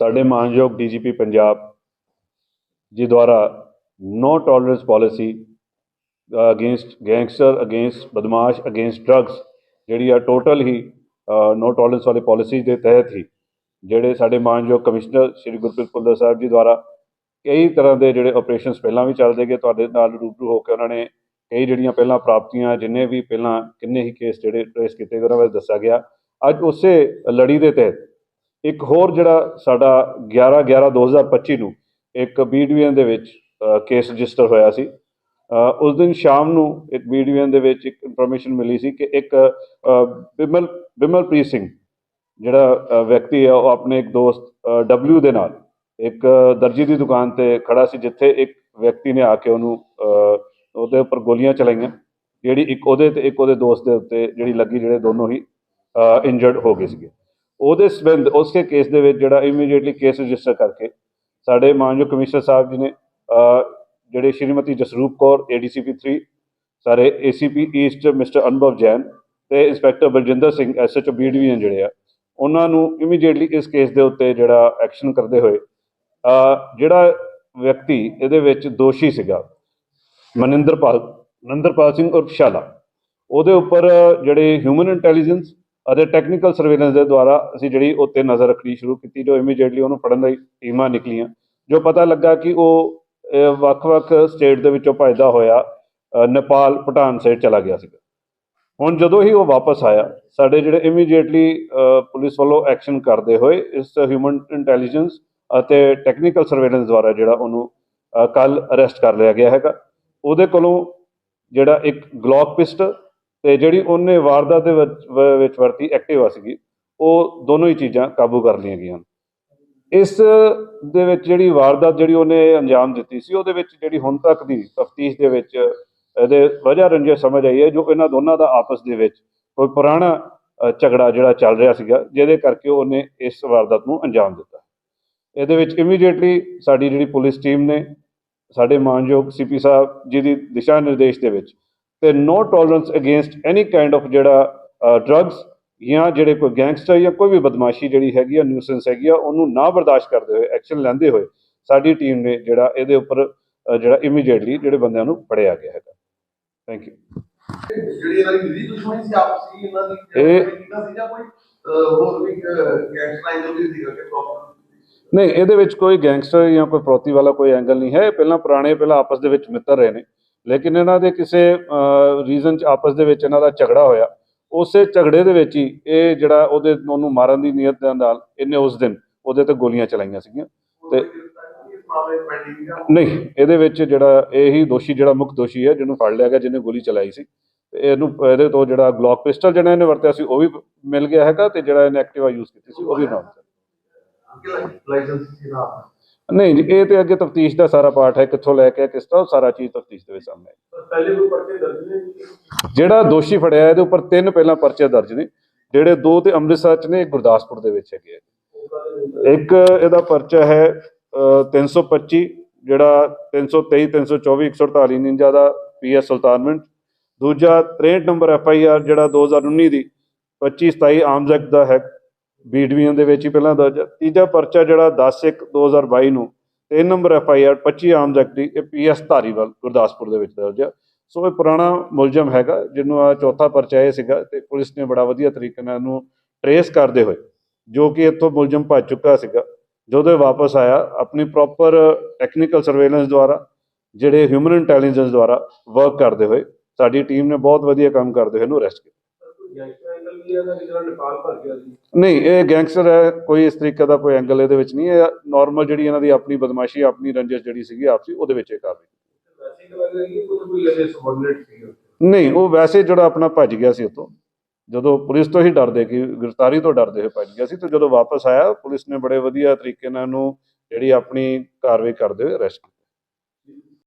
ਸਾਡੇ ਮਾਨਯੋਗ ਡੀਜੀਪੀ ਪੰਜਾਬ ਜੀ ਦੁਆਰਾ no tolerance policy against gangster, against ਬਦਮਾਸ਼, ਅਗੇਂਸਟ ਡਰੱਗਸ, ਜਿਹੜੀ ਆ ਟੋਟਲ ਹੀ ਨੋ ਟੋਲਰੈਂਸ ਵਾਲੀ ਪਾਲਿਸੀ ਦੇ ਤਹਿਤ ਹੀ ਜਿਹੜੇ ਸਾਡੇ ਮਾਨਯੋਗ ਕਮਿਸ਼ਨਰ ਸ਼੍ਰੀ ਗੁਰਪ੍ਰੀਤ ਭੁੱਲਰ ਸਾਹਿਬ ਜੀ ਦੁਆਰਾ ਕਈ ਤਰ੍ਹਾਂ ਦੇ ਜਿਹੜੇ ਆਪਰੇਸ਼ਨਸ ਪਹਿਲਾਂ ਵੀ ਚੱਲਦੇ ਗਏ, ਤੁਹਾਡੇ ਨਾਲ ਰੂਬਰੂ ਹੋ ਕੇ ਉਹਨਾਂ ਨੇ ਕਈ ਜਿਹੜੀਆਂ ਪਹਿਲਾਂ ਪ੍ਰਾਪਤੀਆਂ, ਜਿੰਨੇ ਵੀ ਪਹਿਲਾਂ ਕਿੰਨੇ ਹੀ ਕੇਸ ਜਿਹੜੇ ਟ੍ਰੇਸ ਕੀਤੇ ਗਏ, ਉਹਨਾਂ ਬਾਰੇ ਦੱਸਿਆ ਗਿਆ। ਅੱਜ ਉਸੇ ਲੜੀ ਦੇ ਤਹਿਤ ਇੱਕ ਹੋਰ ਜਿਹੜਾ ਸਾਡਾ 11 11 2025 ਨੂੰ ਇੱਕ ਬੀ ਡਿਵੀਜ਼ਨ ਦੇ ਵਿੱਚ ਕੇਸ ਰਜਿਸਟਰ ਹੋਇਆ ਸੀ। ਉਸ ਦਿਨ ਸ਼ਾਮ ਨੂੰ ਇੱਕ ਬੀ ਡਿਵੀਜ਼ਨ ਦੇ ਵਿੱਚ ਇੱਕ ਇਨਫੋਰਮੇਸ਼ਨ ਮਿਲੀ ਸੀ ਕਿ ਇੱਕ ਬਿਮਲ, ਬਿਮਲਪ੍ਰੀਤ ਸਿੰਘ ਜਿਹੜਾ ਵਿਅਕਤੀ ਹੈ, ਉਹ ਆਪਣੇ ਇੱਕ ਦੋਸਤ ਡਬਲਯੂ ਦੇ ਨਾਲ ਇੱਕ ਦਰਜੀ ਦੀ ਦੁਕਾਨ ਤੇ ਖੜਾ ਸੀ, ਜਿੱਥੇ ਇੱਕ ਵਿਅਕਤੀ ਨੇ ਆ ਕੇ ਉਹਨੂੰ ਉਹਦੇ ਉੱਪਰ ਗੋਲੀਆਂ ਚਲਾਈਆਂ, ਜਿਹੜੀ ਇੱਕ ਉਹਦੇ ਤੇ ਇੱਕ ਉਹਦੇ ਦੋਸਤ ਦੇ ਉੱਤੇ ਜਿਹੜੀ ਲੱਗੀ, ਜਿਹੜੇ ਦੋਨੋਂ ਹੀ ਇੰਜਰਡ ਹੋ ਗਏ ਸੀਗੇ। ਉਹਦੇ ਸਬੰਧ ਉਸਕੇ ਕੇਸ ਦੇ ਵਿੱਚ ਜਿਹੜਾ ਇਮੀਡੀਏਟਲੀ ਕੇਸ ਰਜਿਸਟਰ ਕਰਕੇ ਸਾਡੇ ਮਾਨਯੋਗ ਕਮਿਸ਼ਨਰ ਸਾਹਿਬ ਜੀ ਨੇ ਜਿਹੜੇ ਸ਼੍ਰੀਮਤੀ ਜਸਰੂਪ ਕੌਰ ਏਡੀਸੀਪੀ 3 ਸਾਰੇ ACP east mister Anubhav Jain ਤੇ inspector Baljinder Singh SHO B division ਜਿਹੜੇ ਆ, ਉਹਨਾਂ ਨੂੰ ਇਮੀਡੀਏਟਲੀ ਇਸ ਕੇਸ ਦੇ ਉੱਤੇ ਜਿਹੜਾ ਐਕਸ਼ਨ ਕਰਦੇ ਹੋਏ ਜਿਹੜਾ ਵਿਅਕਤੀ ਇਹਦੇ ਵਿੱਚ ਦੋਸ਼ੀ ਸੀਗਾ, ਮਨਿੰਦਰਪਾਲ ਮਨਿੰਦਰਪਾਲ ਸਿੰਘ ਉਰਫ ਸ਼ਾਲਾ, ਉਹਦੇ ਉੱਪਰ ਜਿਹੜੇ ਹਿਊਮਨ ਇੰਟੈਲੀਜੈਂਸ ਅਤੇ ਟੈਕਨੀਕਲ ਸਰਵੇਲੈਂਸ ਦੇ ਦੁਆਰਾ ਅਸੀਂ ਜਿਹੜੀ ਉੱਤੇ ਨਜ਼ਰ ਰੱਖਣੀ ਸ਼ੁਰੂ ਕੀਤੀ, ਜੋ ਇਮੀਡੀਏਟਲੀ ਉਹਨੂੰ ਫੜਨ ਲਈ ਟੀਮਾਂ ਨਿਕਲੀਆਂ, ਜੋ ਪਤਾ ਲੱਗਾ ਕਿ ਉਹ ਵੱਖ-ਵੱਖ ਸਟੇਟ ਦੇ ਵਿੱਚੋਂ ਭੱਜਦਾ ਹੋਇਆ ਨੇਪਾਲ, ਭੂਟਾਨ ਸਾਈਡ ਚਲਾ ਗਿਆ ਸੀਗਾ। ਹੁਣ ਜਦੋਂ ਹੀ ਉਹ ਵਾਪਸ ਆਇਆ, ਸਾਡੇ ਜਿਹੜੇ ਇਮੀਡੀਏਟਲੀ ਪੁਲਿਸ ਵੱਲੋਂ ਐਕਸ਼ਨ ਕਰਦੇ ਹੋਏ, ਇਸ ਹਿਊਮਨ ਇੰਟੈਲੀਜੈਂਸ ਅਤੇ ਟੈਕਨੀਕਲ ਸਰਵੇਲੈਂਸ ਦੁਆਰਾ ਜਿਹੜਾ ਉਹਨੂੰ ਕੱਲ ਅਰੈਸਟ ਕਰ ਲਿਆ ਗਿਆ ਹੈਗਾ। ਉਹਦੇ ਕੋਲੋਂ ਜਿਹੜਾ ਇੱਕ ਗਲੌਕ ਪਿਸਟਲ ਤੇ ਜਿਹੜੀ ਉਹਨੇ ਵਾਰਦਾਤ ਦੇ ਵਿੱਚ, ਵ- ਵਿੱਚ ਵਰਤੀ ਐਕਟਿਵਾ ਸੀਗੀ, ਉਹ ਦੋਨੋਂ ਹੀ ਚੀਜ਼ਾਂ ਕਾਬੂ ਕਰ ਲਈਆਂ ਗਈਆਂ। ਇਸ ਦੇ ਵਿੱਚ ਜਿਹੜੀ ਵਾਰਦਾਤ ਜਿਹੜੀ ਉਹਨੇ ਅੰਜਾਮ ਦਿੱਤੀ ਸੀ, ਉਹਦੇ ਵਿੱਚ ਜਿਹੜੀ ਹੁਣ ਤੱਕ ਦੀ ਤਫਤੀਸ਼ ਦੇ ਵਿੱਚ ਇਹਦੇ ਵਜ੍ਹਾ ਰੰਜਿਸ਼ ਸਮਝ ਆਈ ਹੈ, ਜੋ ਇਹਨਾਂ ਦੋਨਾਂ ਦਾ ਆਪਸ ਦੇ ਵਿੱਚ ਕੋਈ ਪੁਰਾਣਾ ਝਗੜਾ ਜਿਹੜਾ ਚੱਲ ਰਿਹਾ ਸੀਗਾ, ਜਿਹਦੇ ਕਰਕੇ ਉਹਨੇ ਇਸ ਵਾਰਦਾਤ ਨੂੰ ਅੰਜਾਮ ਦਿੱਤਾ। ਇਹਦੇ ਵਿੱਚ ਇਮੀਡੀਏਟਲੀ ਸਾਡੀ ਜਿਹੜੀ ਪੁਲਿਸ ਟੀਮ ਨੇ, ਸਾਡੇ ਮਾਨਯੋਗ ਸੀਪੀ ਸਾਹਿਬ ਜੀ ਦੀ ਦਿਸ਼ਾ ਨਿਰਦੇਸ਼ ਦੇ ਵਿੱਚ ਤੇ no tolerance against any kind of ਜਿਹੜਾ ਡਰੱਗਸ ਜਾਂ ਜਿਹੜੇ ਕੋਈ ਗੈਂਗਸਟਰ ਜਾਂ ਕੋਈ ਵੀ ਬਦਮਾਸ਼ੀ ਜਿਹੜੀ ਹੈਗੀ ਆ ਨਿਊਸੈਂਸ ਹੈਗੀ ਆ ਉਹਨੂੰ ਨਾ ਬਰਦਾਸ਼ਤ ਕਰਦੇ ਹੋਏ ਐਕਸ਼ਨ ਲੈਂਦੇ ਹੋਏ ਸਾਡੀ ਟੀਮ ਨੇ ਜਿਹੜਾ ਇਹਦੇ ਉੱਪਰ ਜਿਹੜਾ ਇਮੀਡੀਏਟਲੀ ਜਿਹੜੇ ਬੰਦਿਆਂ ਨੂੰ ਫੜਿਆ ਗਿਆ ਹੈਗਾ। ਥੈਂਕ ਯੂ ਜਿਹੜੀ ਇਹਨਾਂ ਦੀ ਨਿੱਜੀ ਦੁਸ਼ਮਣੀ ਸੀ ਆਪਸੀ ਇਹਨਾਂ ਦੀ ਇਹ- ਕਿੰਨਾ ਸੀ ਜਾਂ ਕੋਈ ਅਹ, ਹੋਰ ਵੀ ਗੈਂਗਸਟਰ ਐਂਗਲ ਵੀ ਸੀਗਾ ਕਿ ਪ੍ਰੋਬਲਮ ਨਹੀਂ ਇਹਦੇ ਵਿੱਚ ਕੋਈ ਗੈਂਗਸਟਰ ਜਾਂ ਕੋਈ ਫਰੋਤੀ ਵਾਲਾ ਕੋਈ ਐਂਗਲ ਨਹੀਂ ਹੈ। ਪਹਿਲਾਂ ਪੁਰਾਣੇ ਪਹਿਲਾਂ ਆਪਸ ਦੇ ਵਿੱਚ ਮਿੱਤਰ ਰਹੇ ਨੇ। ਲੇਕਿਨ ਇਹਨਾਂ ਦੇ ਕਿਸੇ ਰੀਜ਼ਨ ਚ ਆਪਸ ਦੇ ਵਿੱਚ ਇਹਨਾਂ ਦਾ ਝਗੜਾ ਹੋਇਆ। ਉਸੇ ਝਗੜੇ ਦੇ ਵਿੱਚ ਹੀ ਇਹ ਜਿਹੜਾ ਉਹਦੇ, ਉਹਨੂੰ ਮਾਰਨ ਦੀ ਨੀਅਤ ਦੇ ਨਾਲ ਇਹਨੇ ਉਸ ਦਿਨ ਉਹਦੇ ਤੇ ਗੋਲੀਆਂ ਚਲਾਈਆਂ ਸੀਗੀਆਂ। ਤੇ ਨਹੀਂ, ਇਹਦੇ ਵਿੱਚ ਜਿਹੜਾ ਇਹੀ ਦੋਸ਼ੀ, ਜਿਹੜਾ ਮੁੱਖ ਦੋਸ਼ੀ ਹੈ, ਜਿਹਨੂੰ ਫੜ ਲਿਆ ਗਿਆ, ਜਿਹਨੇ ਗੋਲੀ ਚਲਾਈ ਸੀ। ਤੇ ਇਹਨੂੰ, ਇਹਦੇ ਤੋਂ ਜਿਹੜਾ ਗਲੌਕ ਪਿਸਟਲ ਜਿਹੜਾ ਇਹਨੇ ਵਰਤਿਆ ਸੀ, ਉਹ ਵੀ ਮਿਲ ਗਿਆ ਹੈਗਾ ਤੇ ਜਿਹੜਾ ਇਹਨੇ ਐਕਟਿਵਾ ਯੂਜ਼ ਕੀਤੀ ਸੀ, ਉਹ ਵੀ ਨਾਲ ਲਾਇਸੈਂਸ ਸੀ ਨਾ ਨਹੀਂ ਜੀ ਇਹ ਤੇ ਅੱਗੇ ਤਫਤੀਸ਼ ਦਾ ਸਾਰਾ ਪਾਰਟ ਹੈ ਕਿੱਥੋਂ ਲੈ ਕੇ ਕਿਸ ਤਰ੍ਹਾਂ ਉਹ ਸਾਰਾ ਚੀਜ਼ ਤਫਤੀਸ਼ ਦੇ ਵਿੱਚ ਸਾਹਮਣੇ ਆਏਗੀ। ਪਹਿਲੇ ਕੋਈ ਪਰਚੇ ਦਰਜ ਨੇ ਜਿਹੜਾ ਦੋਸ਼ੀ ਫੜਿਆ ਹੈ, ਇਹਦੇ ਉੱਪਰ ਤਿੰਨ ਪਹਿਲਾਂ ਪਰਚੇ ਦਰਜ ਨੇ ਜਿਹੜੇ ਦੋ ਤੇ ਅੰਮ੍ਰਿਤਸਰ ਚ ਨੇ ਇੱਕ ਗੁਰਦਾਸਪੁਰ ਦੇ ਵਿੱਚ ਹੈਗੇ ਆ। ਇੱਕ ਇਹਦਾ ਪਰਚਾ ਹੈ ਅ, 325 ਜਿਹੜਾ 323 324 148 ਨਿੰਜਾ ਦਾ ਪੀਐਸ ਸੁਲਤਾਨਵਿੰਡ ਦੂਜਾ 63 ਨੰਬਰ ਐਫਆਈਆਰ ਜਿਹੜਾ 2019 ਦੀ 25 27 ਆਰਮਸ ਐਕਟ ਦਾ ਹੈ ਬੀ ਡਿਵੀਜ਼ਨ ਦੇ ਵਿੱਚ ਹੀ ਪਹਿਲਾਂ ਦਰਜ ਹੈ। ਤੀਜਾ ਪਰਚਾ ਜਿਹੜਾ 10 1 2022 ਨੂੰ 3 ਨੰਬਰ ਐਫਆਈਆਰ 25 ਆਰਮਸ ਐਕਟ ਦੀ, ਇਹ ਪੀਐਸ ਧਾਰੀਵਾਲ, ਗੁਰਦਾਸਪੁਰ ਦੇ ਵਿੱਚ ਦਰਜ ਹੈ ਸੋ ਇਹ ਪੁਰਾਣਾ ਮੁਲਜ਼ਮ ਹੈਗਾ, ਜਿਹਨੂੰ ਆ ਚੌਥਾ ਪਰਚਾ ਇਹ ਸੀਗਾ, ਤੇ ਪੁਲਿਸ ਨੇ ਬੜਾ ਵਧੀਆ ਤਰੀਕੇ ਨਾਲ ਇਹਨੂੰ ਟਰੇਸ ਕਰਦੇ ਹੋਏ, ਜੋ ਕਿ ਇੱਥੋਂ ਮੁਲਜ਼ਮ ਭੱਜ ਚੁੱਕਾ ਸੀਗਾ, ਜਦੋਂ ਇਹ ਵਾਪਸ ਆਇਆ, ਆਪਣੀ ਪ੍ਰੋਪਰ ਟੈਕਨੀਕਲ ਸਰਵੇਲੈਂਸ ਦੁਆਰਾ, ਜਿਹੜੇ ਹਿਊਮਨ ਇੰਟੈਲੀਜੈਂਸ ਦੁਆਰਾ ਵਰਕ ਕਰਦੇ ਹੋਏ, ਸਾਡੀ ਟੀਮ ਨੇ ਬਹੁਤ ਵਧੀਆ ਕੰਮ ਕਰਦੇ ਹੋਏ ਇਹਨੂੰ ਅਰੈਸਟ ਕੀਤਾ ਗੈਂਗਸਟਰ ਐਂਗਲ ਵੀ ਇਹਨਾਂ ਦੀ ਜਿਹੜਾ ਨੇਪਾਲ ਭਰ ਗਿਆ ਸੀ? ਨਹੀਂ ਇਹ ਗੈਂਗਸਟਰ ਹੈ ਕੋਈ ਇਸ ਤਰੀਕੇ ਦਾ ਕੋਈ ਐਂਗਲ ਇਹਦੇ ਵਿੱਚ ਨਹੀਂ ਹੈ ਨਾਰਮਲ ਜਿਹੜੀ ਇਹਨਾਂ ਦੀ ਆਪਣੀ ਬਦਮਾਸ਼ੀ ਆਪਣੀ ਰੰਜਿਸ਼ ਜਿਹੜੀ ਸੀਗੀ ਆਪਸੀ ਉਹਦੇ ਵਿੱਚ ਇਹ ਕਾਰਵਾਈ ਵੈਸੇ ਹੀ ਲੱਗ ਰਹੀ ਹੈ ਕੋਈ ਕੋਈ ਇਹਦੇ ਸਬੋਰਡੀਨੇਟ ਸੀ ਨਹੀਂ ਉਹ ਵੈਸੇ ਜਿਹੜਾ ਆਪਣਾ ਭੱਜ ਗਿਆ ਸੀ ਉਤੋਂ ਜਦੋਂ ਪੁਲਿਸ ਤੋਂ ਹੀ ਡਰਦੇ ਕਿ ਗ੍ਰਿਫਤਾਰੀ ਤੋਂ ਡਰਦੇ ਹੋਏ ਭੱਜ ਗਿਆ ਸੀ ਤੇ ਜਦੋਂ ਵਾਪਸ ਆਇਆ ਪੁਲਿਸ ਨੇ ਬੜੇ ਵਧੀਆ ਤਰੀਕੇ ਨਾਲ ਉਹਨੂੰ ਜਿਹੜੀ ਆਪਣੀ ਕਾਰਵਾਈ ਕਰਦੇ ਹੋਏ ਅਰੈਸਟ ਕੀਤਾ।